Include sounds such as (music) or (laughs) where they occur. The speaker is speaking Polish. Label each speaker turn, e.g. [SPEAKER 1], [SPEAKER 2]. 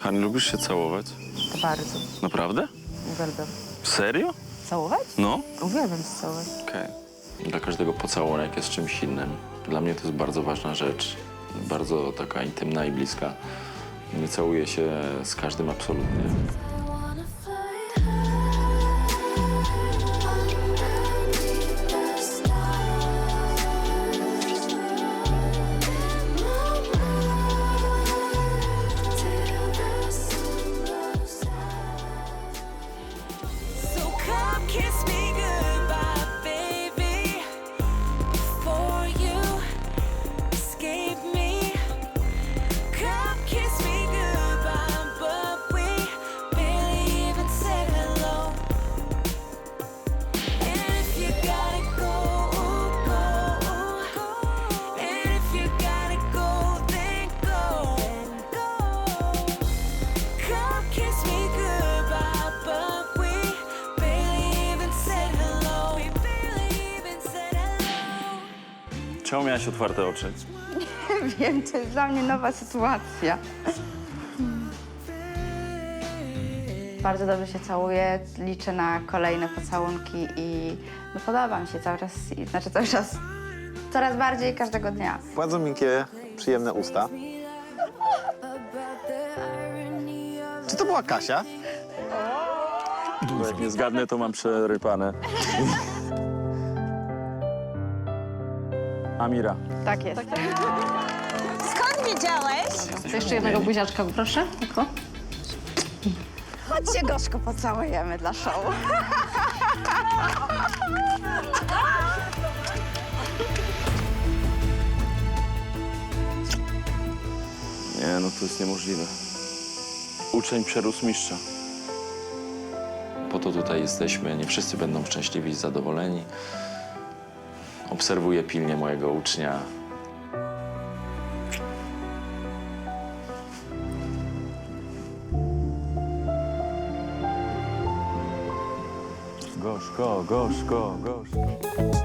[SPEAKER 1] Hani, lubisz się całować?
[SPEAKER 2] Bardzo.
[SPEAKER 1] Naprawdę?
[SPEAKER 2] Uwielbiam.
[SPEAKER 1] Serio?
[SPEAKER 2] Całować?
[SPEAKER 1] No.
[SPEAKER 2] Uwielbiam się całować.
[SPEAKER 1] Okej. Dla każdego pocałunek jest czymś innym. Dla mnie to jest bardzo ważna rzecz. Bardzo taka intymna i bliska. Nie całuję się z każdym absolutnie. Czemu miałaś otwarte oczy? (laughs)
[SPEAKER 2] Wiem, to jest dla mnie nowa sytuacja. Bardzo dobrze się całuję, liczę na kolejne pocałunki i no podoba mi się cały czas, znaczy cały czas, coraz bardziej każdego dnia.
[SPEAKER 3] Bardzo miękkie, przyjemne usta. Czy to była Kasia?
[SPEAKER 1] Jak nie zgadnę, to mam przerypane. Amira.
[SPEAKER 2] Tak jest.
[SPEAKER 4] Skąd wiedziałeś?
[SPEAKER 5] To jeszcze jednego buziaczka proszę. Tylko.
[SPEAKER 2] Chodźcie gorzko pocałujemy dla show.
[SPEAKER 1] Nie, no to jest niemożliwe. Uczeń przerósł mistrza. Po to tutaj jesteśmy. Nie wszyscy będą szczęśliwi i zadowoleni. Obserwuję pilnie mojego ucznia. Gorzko, gorzko, gorzko.